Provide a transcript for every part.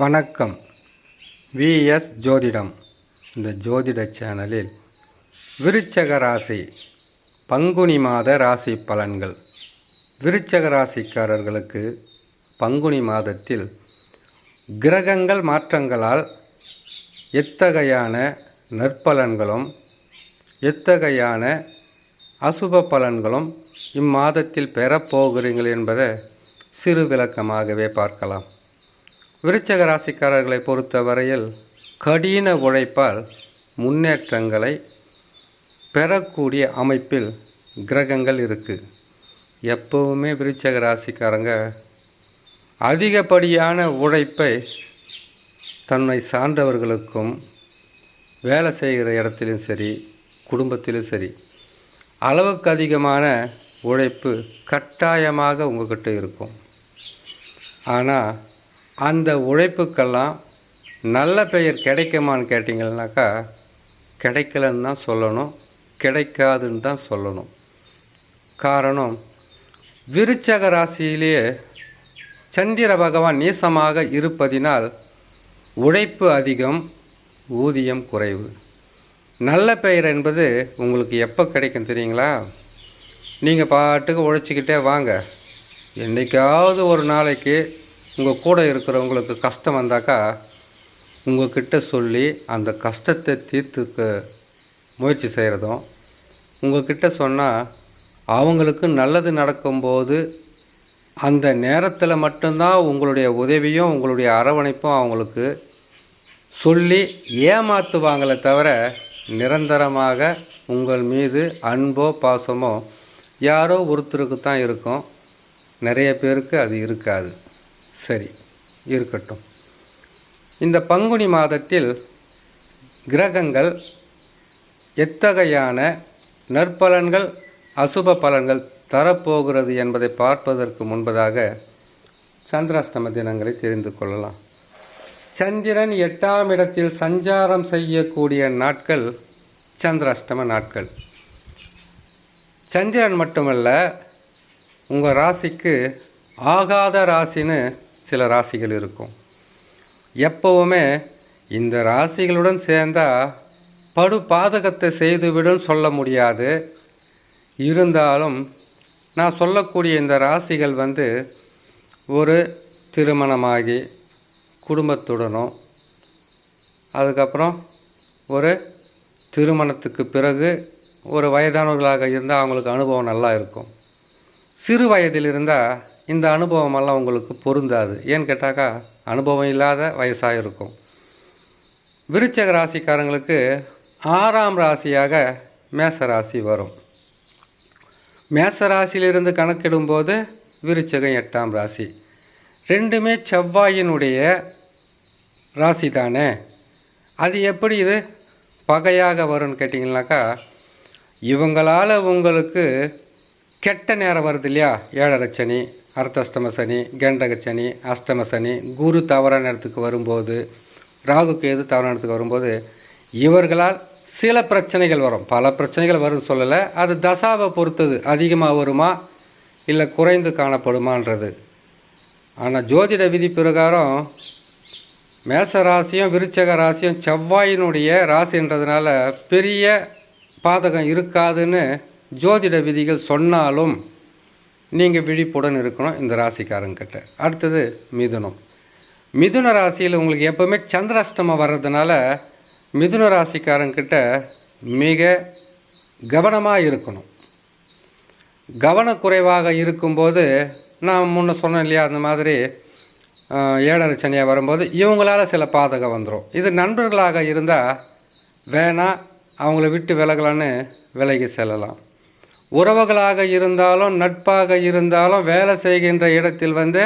வணக்கம். விஎஸ் ஜோதிடம். இந்த ஜோதிட சேனலில் விருச்சக ராசி பங்குனி மாத ராசி பலன்கள். விருச்சக ராசிக்காரர்களுக்கு பங்குனி மாதத்தில் கிரகங்கள் மாற்றங்களால் எத்தகையான நற்பலன்களும் எத்தகையான அசுப பலன்களும் இம்மாதத்தில் பெறப்போகிறீர்கள் என்பதை சிறு விளக்கமாகவே பார்க்கலாம். விருச்சக ராசிக்காரர்களை பொறுத்தவரையில் கடின உழைப்பால் முன்னேற்றங்களை பெறக்கூடிய அமைப்பில் கிரகங்கள் இருக்குது எப்போவுமே விருச்சக ராசிக்காரங்க அதிகப்படியான உழைப்பை தன்னை சார்ந்தவர்களுக்கும் வேலை செய்கிற இடத்திலும் சரி குடும்பத்திலும் சரி அளவுக்கு அதிகமான உழைப்பு கட்டாயமாக உங்கள்கிட்ட இருக்கும். ஆனால் அந்த உழைப்புக்கெல்லாம் நல்ல பெயர் கிடைக்குமான்னு கேட்டிங்கன்னாக்கா கிடைக்கலன்னு தான் சொல்லணும் கிடைக்காதுன்னு தான் சொல்லணும். காரணம் விருச்சக ராசியிலேயே சந்திர பகவான் நீசமாக இருப்பதினால் உழைப்பு அதிகம் ஊதியம் குறைவு. நல்ல பெயர் என்பது உங்களுக்கு எப்போ கிடைக்கும் தெரியுங்களா? நீங்கள் பாட்டுக்கு உழைச்சிக்கிட்டே வாங்க. என்றைக்காவது ஒரு நாளைக்கு உங்கள் கூட இருக்கிறவங்களுக்கு கஷ்டம் வந்தாக்கா உங்ககிட்ட சொல்லி அந்த கஷ்டத்தை தீர்த்துக்க முயற்சி செய்கிறதும் உங்ககிட்ட சொன்னால் அவங்களுக்கு நல்லது நடக்கும்போது அந்த நேரத்தில் மட்டும்தான் உங்களுடைய உதவியும் உங்களுடைய அரவணைப்பும் அவங்களுக்கு சொல்லி ஏமாற்றுவாங்களே தவிர நிரந்தரமாக உங்கள் மீது அன்போ பாசமோ யாரோ ஒருத்தருக்கு தான் இருக்கும். நிறைய பேருக்கு அது இருக்காது. சரி இருக்கட்டும். இந்த பங்குனி மாதத்தில் கிரகங்கள் எத்தகையான நற்பலன்கள் அசுப பலன்கள் தரப்போகிறது என்பதை பார்ப்பதற்கு முன்பதாக சந்திராஷ்டம தினங்களை தெரிந்து கொள்ளலாம். சந்திரன் எட்டாம் இடத்தில் சஞ்சாரம் செய்யக்கூடிய நாட்கள் சந்திராஷ்டம நாட்கள். சந்திரன் மட்டுமல்ல உங்கள் ராசிக்கு ஆகாத ராசின்னு சில ராசிகள் இருக்கும். எப்போவுமே இந்த ராசிகளுடன் சேர்ந்தால் படு பாதகத்தை செய்துவிடும் சொல்ல முடியாது. இருந்தாலும் நான் சொல்லக்கூடிய இந்த ராசிகள் வந்து ஒரு திருமணமாகி குடும்பத்துடனும் அதுக்கப்புறம் ஒரு திருமணத்துக்கு பிறகு ஒரு வயதானவர்களாக இருந்தால் அவங்களுக்கு அனுபவம் நல்லா இருக்கும். சிறு வயதில் இருந்தால் இந்த அனுபவமெல்லாம் உங்களுக்கு பொருந்தாது. ஏன்னு கேட்டாக்கா அனுபவம் இல்லாத வயசாக இருக்கும் விருச்சக ராசிக்காரங்களுக்கு ஆறாம் ராசியாக மேச ராசி வரும். மேச ராசியிலிருந்து கணக்கிடும்போது விருச்சகம் எட்டாம் ராசி. ரெண்டுமே செவ்வாயினுடைய ராசி தானே. அது எப்படி இது? பகையாக வரும்னு கேட்டிங்கனாக்கா இவங்களால் உங்களுக்கு கெட்ட நேரம் வருது இல்லையா? ஏழரை சனி. அர்த்தஷ்டம சனி கண்டக சனி அஷ்டம சனி குரு தவறான இடத்துக்கு வரும்போது ராகு கேது தவறான இடத்துக்கு வரும்போது இவர்களால் சில பிரச்சனைகள் வரும். பல பிரச்சனைகள் வரும் சொல்லலை. அது தசாவை பொறுத்தது. அதிகமாக வருமா? இல்லை குறைந்து காணப்படுமான்றது. ஆனால் ஜோதிட விதி பிரகாரம் மேச ராசியும் விருச்சக ராசியும் செவ்வாயினுடைய ராசின்றதுனால பெரிய பாதகம் இருக்காதுன்னு ஜோதிட விதிகள் சொன்னாலும் நீங்கள் விழிப்புடன் இருக்கணும் இந்த ராசிக்காரங்கிட்ட. அடுத்தது மிதுனம். மிதுன ராசியில் உங்களுக்கு எப்போவுமே சந்திராஷ்டமம் வர்றதுனால மிதுன ராசிக்காரங்கிட்ட மிக கவனமாக இருக்கணும். கவனக்குறைவாக இருக்கும்போது நான் முன்ன சொன்னேன் இல்லையா அந்த மாதிரி ஏழரை சனியாக வரும்போது இவங்களால் சில பாதகம் வந்துடும் இது நண்பர்களாக இருந்தால் வேணாம் அவங்கள விட்டு விலகலான்னு விலகி செல்லலாம். உறவுகளாக இருந்தாலும் நட்பாக இருந்தாலும் வேலை செய்கின்ற இடத்தில் வந்து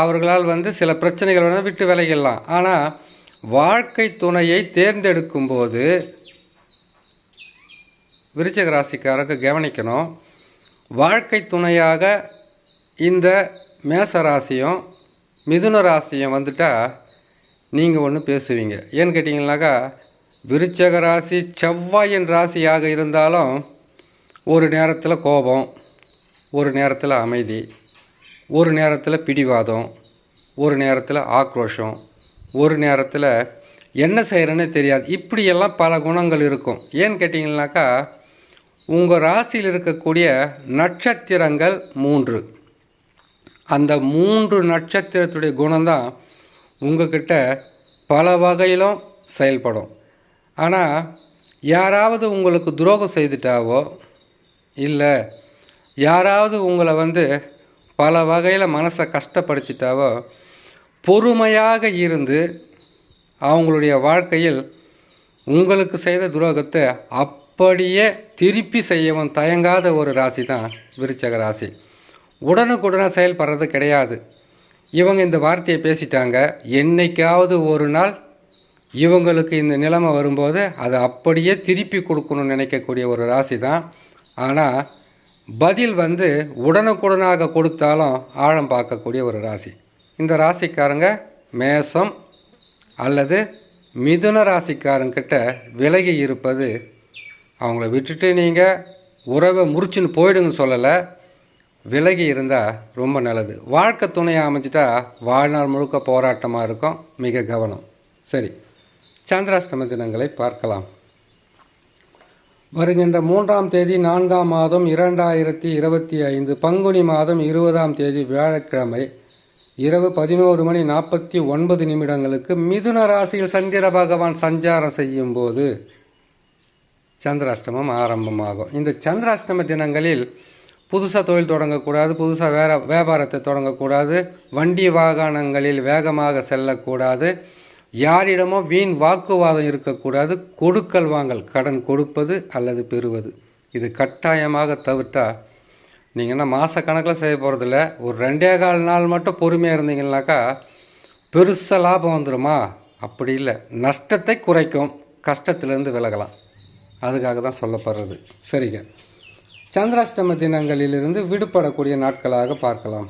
அவர்களால் வந்து சில பிரச்சனைகள் வந்து விட்டு விலகிடலாம். ஆனால் வாழ்க்கை துணையை தேர்ந்தெடுக்கும் போது விருச்சிக ராசிக்காரருக்கு கவனிக்கணும். வாழ்க்கை துணையாக இந்த மேச ராசியும் மிதுன ராசியும் வந்துட்டால் நீங்கள் ஒன்று பேசுவீங்க. ஏன்னு கேட்டிங்கனாக்கா விருச்சக ராசி செவ்வாயின் ராசியாக இருந்தாலும் ஒரு நேரத்தில் கோபம் ஒரு நேரத்தில் அமைதி ஒரு நேரத்தில் பிடிவாதம் ஒரு நேரத்தில் ஆக்ரோஷம் ஒரு நேரத்தில் என்ன செய்கிறேன்னு தெரியாது. இப்படியெல்லாம் பல குணங்கள் இருக்கும். ஏன்னு கேட்டிங்கனாக்கா உங்கள் ராசியில் இருக்கக்கூடிய நட்சத்திரங்கள் மூன்று. அந்த மூன்று நட்சத்திரத்துடைய குணம்தான் உங்ககிட்ட பல வகையிலும் செயல்படும். ஆனால் யாராவது உங்களுக்கு துரோகம் செய்துட்டாவோ இல்லை. யாராவது உங்களை வந்து பல வகையில் மனசை கஷ்டப்படுத்திட்டாவோ பொறுமையாக இருந்து அவங்களுடைய வாழ்க்கையில் உங்களுக்கு செய்த துரோகத்தை அப்படியே திருப்பி செய்யவும் தயங்காத ஒரு ராசி தான் விருச்சக ராசி. உடனுக்குடனே செயல்படுறது கிடையாது. இவங்க இந்த வார்த்தையை பேசிட்டாங்க. என்னைக்காவது ஒரு நாள் இவங்களுக்கு இந்த நிலைமை வரும்போது அதை அப்படியே திருப்பி கொடுக்கணும்னு நினைக்கக்கூடிய ஒரு ராசி தான் ஆனால் பதில் வந்து உடனுக்குடனாக கொடுத்தாலும் ஆழம் பார்க்கக்கூடிய ஒரு ராசி. இந்த ராசிக்காரங்க மேசம் அல்லது மிதுன ராசிக்காரங்கிட்ட விலகி இருப்பது அவங்கள விட்டுட்டு நீங்கள் உறவை முறிச்சுன்னு போயிடுங்கன்னு சொல்லலை விலகி இருந்தால் ரொம்ப நல்லது. வாழ்க்கை துணையை அமைச்சிட்டா வாழ்நாள் முழுக்க போராட்டமாக இருக்கும் மிக கவனம். சரி சந்திராஷ்டம தினங்களை பார்க்கலாம். வருகின்ற மூன்றாம் தேதி நான்காம் மாதம் இரண்டாயிரத்தி இருபத்தி ஐந்து பங்குனி மாதம் இருபதாம் தேதி வியாழக்கிழமை இரவு பதினோரு மணி நாற்பத்தி ஒன்பது நிமிடங்களுக்கு மிதுன ராசியில் சந்திர பகவான் சஞ்சாரம் செய்யும் போது சந்திராஷ்டமம் ஆரம்பமாகும். இந்த சந்திராஷ்டம தினங்களில் புதுசாக தொழில் தொடங்கக்கூடாது புதுசாக வேற வியாபாரத்தை தொடங்கக்கூடாது வண்டி வாகனங்களில் வேகமாக செல்லக்கூடாது யாரிடமோ வீண் வாக்குவாதம் இருக்கக்கூடாது கொடுக்கல் வாங்கல் கடன் கொடுப்பது அல்லது பெறுவது. இது கட்டாயமாக தவிர்த்தா நீங்கள் என்ன மாதக்கணக்கில் செய்ய போகிறதில்ல ஒரு ரெண்டே கால் நாள் மட்டும் பொறுமையாக இருந்தீங்கன்னாக்கா பெருசாக லாபம் வந்துடுமா அப்படி இல்லை. நஷ்டத்தை குறைக்கும். கஷ்டத்திலேருந்து விலகலாம். அதுக்காக தான் சொல்லப்படுறது. சரிங்க. சந்திராஷ்டம தினங்களிலிருந்து விடுபடக்கூடிய நாட்களாக பார்க்கலாம்.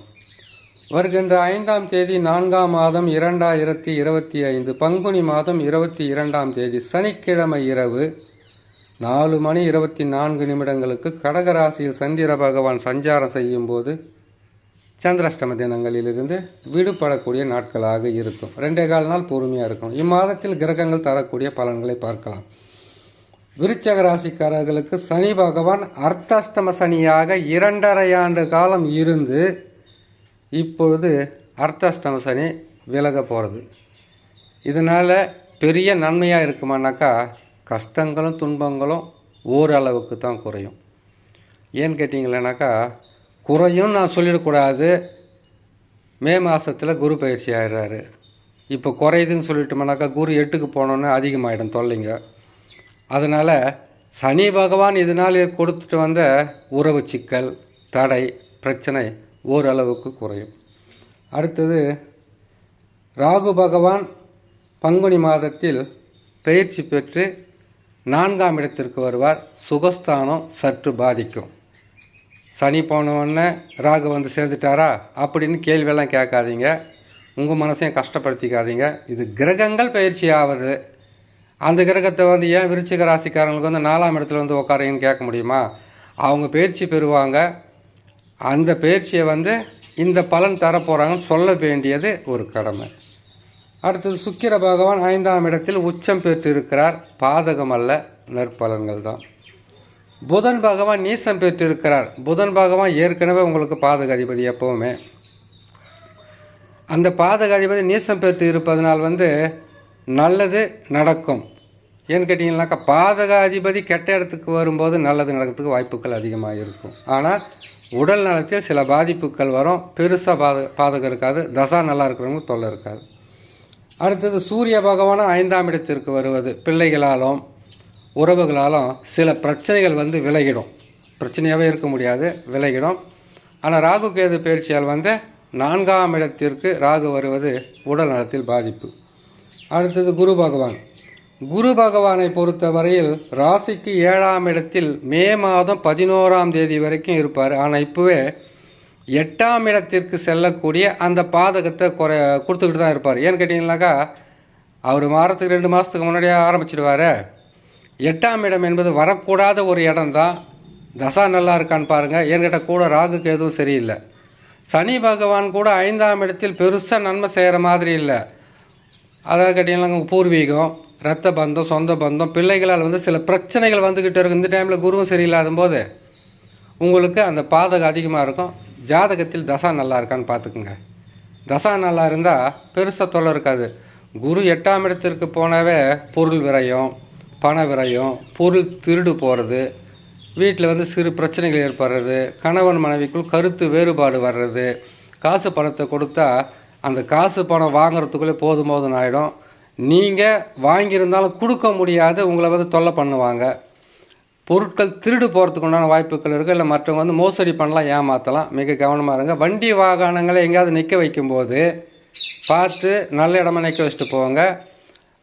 வருகின்ற ஐந்தாம் தேதி நான்காம் மாதம் இரண்டாயிரத்தி இருபத்தி ஐந்து பங்குனி மாதம் இருபத்தி இரண்டாம் தேதி சனிக்கிழமை இரவு நாலு மணி இருபத்தி நான்கு நிமிடங்களுக்கு கடகராசியில் சந்திர பகவான் சஞ்சாரம் செய்யும் போது சந்திராஷ்டம தினங்களிலிருந்து விடுபடக்கூடிய நாட்களாக இருக்கும். ரெண்டே கால் நாள் பொறுமையாக இருக்கணும். இம்மாதத்தில் கிரகங்கள் தரக்கூடிய பலன்களை பார்க்கலாம். விருச்சக ராசிக்காரர்களுக்கு சனி பகவான் அர்த்தாஷ்டம சனியாக இரண்டரை ஆண்டு காலம் இருந்து இப்பொழுது அர்த்தாஷ்டம சனி விலக போகிறது இதனால் பெரிய நன்மையாக இருக்குமானாக்கா கஷ்டங்களும் துன்பங்களும் ஓரளவுக்கு தான் குறையும். ஏன்னு கேட்டிங்களேனாக்கா குறையும் நான் சொல்லிடக்கூடாது. மே மாதத்தில் குரு பயிற்சி ஆயிடுறாரு. இப்போ குறையுதுன்னு சொல்லிட்டோம்னாக்கா குரு எட்டுக்கு போனோன்னே அதிகமாகிடும் தொல்லைங்க. அதனால் சனி பகவான் இதனால் கொடுத்துட்டு வந்த உறவு சிக்கல் தடை பிரச்சனை ஓரளவுக்கு குறையும். அடுத்தது ராகு பகவான் பங்குனி மாதத்தில் பயிற்சி பெற்று நான்காம் இடத்திற்கு வருவார். சுகஸ்தானம் சற்று பாதிக்கும். சனி போன உடனே ராகு வந்து சேர்ந்துட்டாரா? அப்படின்னு கேள்வியெல்லாம் கேட்காதீங்க. உங்கள் மனசையும் கஷ்டப்படுத்திக்காதீங்க. இது கிரகங்கள் பயிற்சி ஆகுது அந்த கிரகத்தை வந்து ஏன் விருச்சிக ராசிக்காரங்களுக்கு வந்து நாலாம் இடத்துல வந்து உட்காரீங்கன்னு கேட்க முடியுமா? அவங்க பயிற்சி பெறுவாங்க. அந்த பயிற்சியை வந்து இந்த பலன் தரப்போகிறாங்கன்னு சொல்ல வேண்டியது ஒரு கடமை. அடுத்தது சுக்கிர பகவான் ஐந்தாம் இடத்தில் உச்சம் பெற்று இருக்கிறார் பாதகம் அல்ல நற்பலன்கள் தான். புதன் பகவான் நீசம் பெற்று இருக்கிறார் புதன் பகவான் ஏற்கனவே உங்களுக்கு பாதக அதிபதி எப்பவுமே. அந்த பாதக அதிபதி நீசம் பெற்று இருப்பதனால் வந்து நல்லது நடக்கும். ஏன்னு கேட்டிங்கனாக்கா பாதகாதிபதி கெட்ட இடத்துக்கு வரும்போது நல்லது நடக்கிறதுக்கு வாய்ப்புகள் அதிகமாக இருக்கும். ஆனால் உடல் நலத்தில் சில பாதிப்புகள் வரும். பெருசாக பாத பாதகம் இருக்காது. தசா நல்லா இருக்கிறவங்க தொல்லை இருக்காது. அடுத்தது சூரிய பகவானும் ஐந்தாம் இடத்திற்கு வருவது. பிள்ளைகளாலும் உறவுகளாலும் சில பிரச்சனைகள் வந்து விலகிடும். பிரச்சனையாகவே இருக்க முடியாது விலகிடும். ஆனால் ராகு கேது பயிற்சியால் வந்து நான்காம் இடத்திற்கு ராகு வருவது உடல் நலத்தில் பாதிப்பு. அடுத்தது குரு பகவான். குரு பகவானை பொறுத்தவரையில் ராசிக்கு ஏழாம் இடத்தில் மே மாதம் பதினோராம் தேதி வரைக்கும் இருப்பார். ஆனால் இப்போவே எட்டாம் இடத்திற்கு செல்லக்கூடிய அந்த பாதகத்தை குறை கொடுத்துக்கிட்டு தான் இருப்பார். ஏன்னு கேட்டிங்கனாக்கா அவர் மாதத்துக்கு ரெண்டு மாதத்துக்கு முன்னாடியே ஆரம்பிச்சிடுவார் எட்டாம் இடம் என்பது வரக்கூடாத ஒரு இடம் தான் தசா நல்லா இருக்கான்னு பாருங்கள் ஏன்னு கேட்டால் கூட ராகுக்கு எதுவும் சரியில்லை. சனி பகவான் கூட ஐந்தாம் இடத்தில் பெருசாக நன்மை செய்கிற மாதிரி இல்லை. அதாவது கேட்டிங்கன்னா பூர்வீகம். ரத்த பந்தம் சொந்த பந்தம் பிள்ளைகளால் வந்து சில பிரச்சனைகள் வந்துக்கிட்டு இருக்கும். இந்த டைமில் குருவும் சரியில்லாத போது உங்களுக்கு அந்த பாதகம் அதிகமாக இருக்கும். ஜாதகத்தில் தசா நல்லா இருக்கான்னு பார்த்துக்குங்க. தசா நல்லா இருந்தால் பெருசாக தொல்லை இருக்காது. குரு எட்டாம் இடத்திற்கு போனாவே பொருள் விரயம் பண விரயம் பொருள் திருடு போகிறது வீட்டில் வந்து சிறு பிரச்சனைகள் ஏற்படுறது கணவன் மனைவிக்குள் கருத்து வேறுபாடு வர்றது காசு பணத்தை கொடுத்தா அந்த காசு பணம் வாங்குறதுக்குள்ளே போதும் போதும் ஆகிடும் நீங்கள் வாங்கியிருந்தாலும் கொடுக்க முடியாது உங்களை வந்து தொல்லை பண்ணுவாங்க. பொருட்கள் திருடு போகிறதுக்கு உண்டான வாய்ப்புகள் இருக்குது இல்லை மற்றவங்க வந்து மோசடி பண்ணலாம் ஏமாற்றலாம் மிக கவனமாக இருங்க. வண்டி வாகனங்களை எங்கேயாவது நிற்க வைக்கும்போது பார்த்து நல்ல இடமா நிற்க வச்சுட்டு போங்க.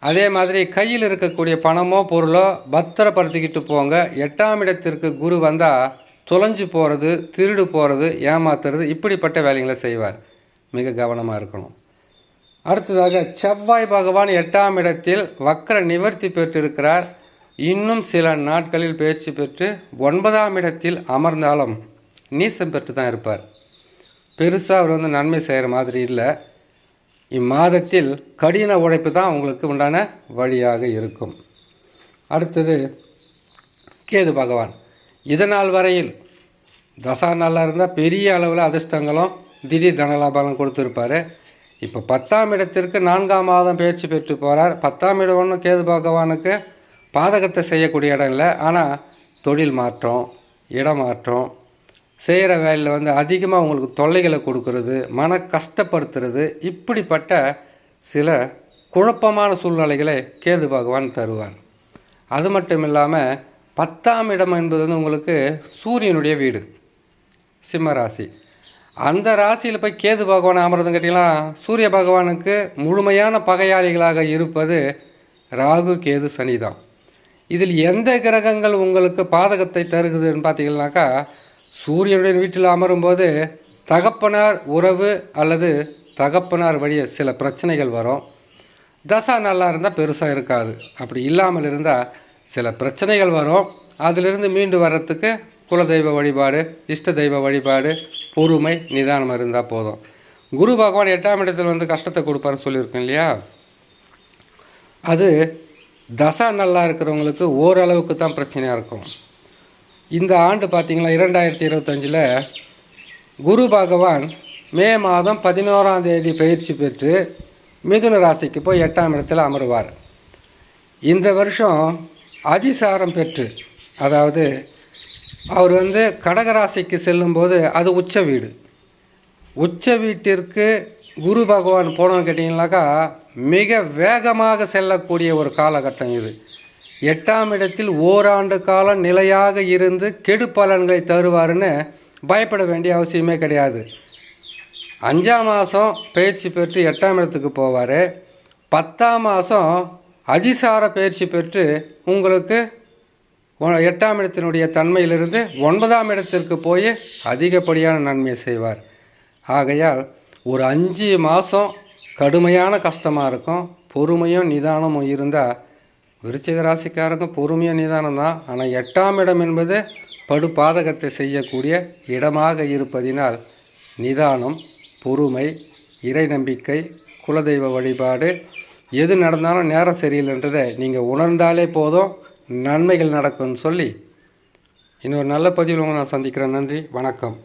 அதே மாதிரி கையில் இருக்கக்கூடிய பணமோ பொருளோ பத்திரப்படுத்திக்கிட்டு போங்க. எட்டாம் இடத்திற்கு குரு வந்தால் தொலைஞ்சு போகிறது திருடு போகிறது ஏமாத்துறது இப்படிப்பட்ட வேலைகளை செய்வார். மிக கவனமாக இருக்கணும். அடுத்ததாக செவ்வாய் பகவான் எட்டாம் இடத்தில் வக்கர நிவர்த்தி பெற்றிருக்கிறார். இன்னும் சில நாட்களில் பயிற்சி பெற்று ஒன்பதாம் இடத்தில் அமர்ந்தாலும் நீசம் பெற்று தான் இருப்பார். பெருசாக அவர் வந்து நன்மை செய்கிற மாதிரி இல்லை. இம்மாதத்தில் கடின உழைப்பு தான் உங்களுக்கு உண்டான வழியாக இருக்கும். அடுத்தது கேது பகவான். இதனால் வரையில் தசா நல்லா இருந்தால் பெரிய அளவில் அதிர்ஷ்டங்களும் திடீர் தனலாபம் கொடுத்துருப்பாரு. இப்போ பத்தாம் இடத்திற்கு நான்காம் மாதம் பயிற்சி பெற்று போகிறார் பத்தாம் இடம் ஒன்றும் கேது பகவானுக்கு பாதகத்தை செய்யக்கூடிய இடம் இல்லை. ஆனால் தொழில் மாற்றம் இடமாற்றம் செய்கிற வேலையில் வந்து அதிகமாக உங்களுக்கு தொல்லைகளை கொடுக்கறது மன கஷ்டப்படுத்துறது இப்படிப்பட்ட சில குழப்பமான சூழ்நிலைகளை கேது பகவான் தருவார். அது மட்டும் இல்லாமல் பத்தாம் இடம் என்பது வந்து உங்களுக்கு சூரியனுடைய வீடு சிம்மராசி அந்த ராசியில் போய் கேது பகவான் அமர்றதுன்னு கேட்டிங்கன்னா சூரிய பகவானுக்கு முழுமையான பகையாளிகளாக இருப்பது ராகு கேது சனி தான். இதில் எந்த கிரகங்கள் உங்களுக்கு பாதகத்தை தருகுதுன்னு பார்த்தீங்கன்னாக்கா சூரியனுடைய வீட்டில் அமரும்போது தகப்பனார் உறவு அல்லது தகப்பனார் வழிய சில பிரச்சனைகள் வரும். தசா நல்லா இருந்தால் பெருசாக இருக்காது. அப்படி இல்லாமல் இருந்தால் சில பிரச்சனைகள் வரும். அதிலிருந்து மீண்டு வர்றதுக்கு குலதெய்வ வழிபாடு இஷ்ட தெய்வ வழிபாடு பொறுமை நிதானம் இருந்தால் போதும். குரு பகவான் எட்டாம் இடத்தில் வந்து கஷ்டத்தை கொடுப்பாருன்னு சொல்லியிருக்கேன் இல்லையா? அது தசா நல்லா இருக்கிறவங்களுக்கு ஓரளவுக்கு தான் பிரச்சனையாக இருக்கும். இந்த ஆண்டு பார்த்திங்கன்னா இரண்டாயிரத்தி இருபத்தஞ்சில் குரு பகவான் மே மாதம் பதினோராம் தேதி பயிற்சி பெற்று மிதுன ராசிக்கு போய் எட்டாம் இடத்தில் அமருவார். இந்த வருஷம் அதிசாரம் பெற்று அதாவது அவர் வந்து கடகராசிக்கு செல்லும்போது அது உச்ச வீடு. உச்ச வீட்டிற்கு குரு பகவான் போனோன்னு கேட்டிங்கனாக்கா மிக வேகமாக செல்லக்கூடிய ஒரு காலகட்டம் இது. எட்டாம் இடத்தில் ஓராண்டு காலம் நிலையாக இருந்து கெடு பலன்களை தருவாருன்னு பயப்பட வேண்டிய அவசியமே கிடையாது. அஞ்சாம் மாதம் பயிற்சி பெற்று எட்டாம் இடத்துக்கு போவார். பத்தாம் மாதம் அதிசார பயிற்சி பெற்று உங்களுக்கு எட்டாம் இடத்தினுடைய தன்மையிலிருந்து ஒன்பதாம் இடத்திற்கு போய் அதிகப்படியான நன்மை செய்வார். ஆகையால் ஒரு அஞ்சு மாதம் கடுமையான கஷ்டமாக இருக்கும். பொறுமையும் நிதானமும் இருந்தால் விருச்சிக ராசிக்காரங்க பொறுமையும் நிதானம் தான். ஆனால் எட்டாம் இடம் என்பது படு பாதகத்தை செய்யக்கூடிய இடமாக இருப்பதினால் நிதானம் பொறுமை இறை நம்பிக்கை குலதெய்வ வழிபாடு எது நடந்தாலும் நேரம் சரியில்லைன்றதை நீங்கள் உணர்ந்தாலே போதும். நன்மைகள் நடக்கும்னு சொல்லி இன்னொரு நல்ல பதிவில் உங்களை நான் சந்திக்கிறேன். நன்றி. வணக்கம்.